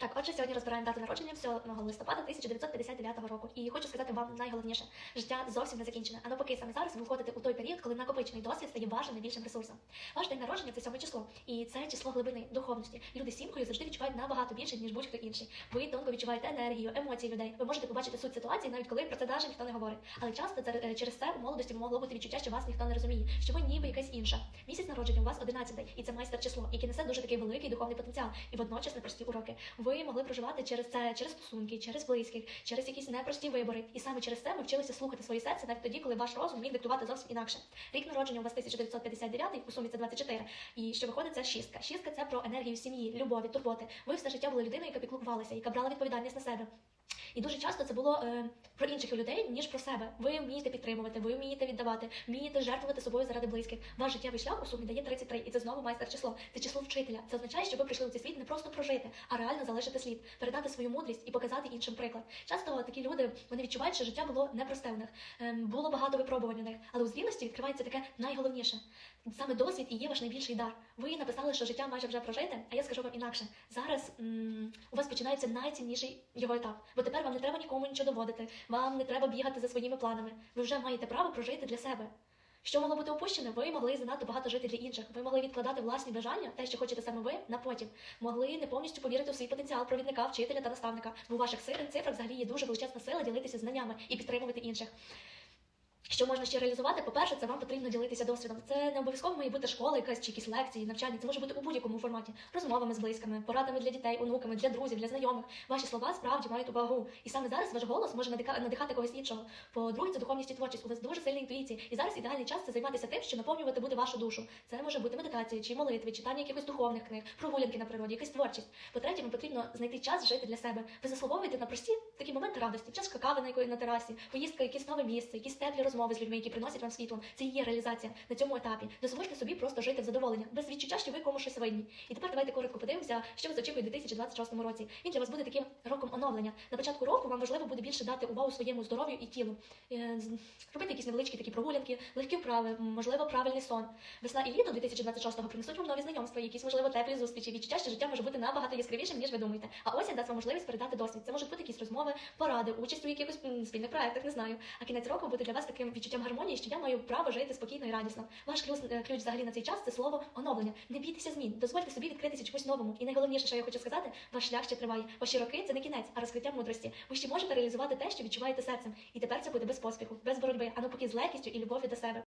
Так, отже, сьогодні розбираємо дату народження 7 листопада 1959 року. І хочу сказати вам найголовніше: життя зовсім не закінчене. А навпаки, саме зараз ви входите у той період, коли накопичений досвід стає вашим найбільшим ресурсом. Ваш день народження це сьоме число, і це число глибини, духовності. Люди сімкою завжди відчувають набагато більше, ніж будь-хто інший. Ви тонко відчуваєте енергію, емоції людей. Ви можете побачити суть ситуації, навіть коли про це навіть ніхто не говорить. Але часто це е, через це у молодості могло бути відчуття, що вас ніхто не розуміє, що ви ніби якась інша. Місяць народження у вас 11 і це майстер число, яке несе дуже такий великий духовний потенціал і водночас непрості уроки. Ви могли проживати через це, через стосунки, через близьких, через якісь непрості вибори. І саме через це ми вчилися слухати своє серце навіть тоді, коли ваш розум міг диктувати зовсім інакше. Рік народження у вас 1959, у сумі це 24. І що виходить, це шістка. Шістка це про енергію сім'ї, любові, турботи. Ви все життя були людиною, яка піклувалася, яка брала відповідальність на себе. І дуже часто це було е, про інших людей, ніж про себе. Ви вмієте підтримувати, ви вмієте віддавати, вмієте жертвувати собою заради близьких. Ваш життєвий шлях у сумі дає 33, і це знову майстер число. Це число вчителя. Це означає, що ви прийшли у цей світ не просто прожити, а реально залишити слід, передати свою мудрість і показати іншим приклад. Часто такі люди вони відчувають, що життя було непросте у них, ем, було багато випробувань у них, але у зрілості відкривається таке найголовніше. Саме досвід і є ваш найбільший дар. Ви написали, що життя майже вже прожите, а я скажу вам інакше. Зараз м- у вас починається найцінніший його етап, бо тепер вам не треба нікому нічого доводити, вам не треба бігати за своїми планами. Ви вже маєте право прожити для себе. Що могло бути опущене, Ви могли занадто багато жити для інших. Ви могли відкладати власні бажання, те, що хочете саме ви, на потім. Могли не повністю повірити у свій потенціал провідника, вчителя та наставника. Бо у ваших цифрах взагалі є дуже величезна сила ділитися знаннями і підтримувати інших. Що можна ще реалізувати? По-перше, це вам потрібно ділитися досвідом. Це не обов'язково має бути школа, якась чи якісь лекції, навчання. Це може бути у будь-якому форматі, розмовами з близькими, порадами для дітей, онуками, для друзів, для знайомих. Ваші слова справді мають вагу. І саме зараз ваш голос може надихати когось іншого. По-друге, це духовність і творчість. У вас дуже сильна інтуїція. І зараз ідеальний час це займатися тим, що наповнювати буде вашу душу. Це може бути медитація чи молитви, читання якихось духовних книг, прогулянки на природі, якась творчість. По-третє, вам потрібно знайти час жити для себе. Ви заслуговуєте на прості такі моменти радості, чашка кави на якої на терасі, поїздка, в якесь нове місце, якісь теплі розмови з людьми, які приносять вам світлом. Це і є реалізація на цьому етапі. Дозвольте собі просто жити в задоволення, без відчуття, що ви комусь щось винні. І тепер давайте коротко подивимося, що вас очікує у 2026 році. Він для вас буде таким роком оновлення. На початку року вам важливо буде більше дати увагу своєму здоров'ю і тілу. Е, Робити якісь невеличкі такі прогулянки, легкі вправи, можливо, правильний сон. Весна і літо 2026-го принесуть вам нові знайомства, якісь можливо теплі зустрічі, відчуття, що життя може бути набагато яскравішим, ніж ви думаєте. А осінь дасть вам можливість передати досвід. Це можуть бути якісь розмови, поради, участь у якихось спільних проектах, не знаю. А кінець року буде для вас таким відчуттям гармонії, що я маю право жити спокійно і радісно. Ваш ключ, е, ключ взагалі на цей час це слово оновлення. Не бійтеся змін, дозвольте собі відкритися чомусь новому. І найголовніше, що я хочу сказати, ваш шлях ще триває. Ваші роки це не кінець, а розкриття мудрості. Ви ще можете реалізувати те, що відчуваєте серцем. І тепер це буде без поспіху, без боротьби, а навпаки з легкістю і любов'ю до себе.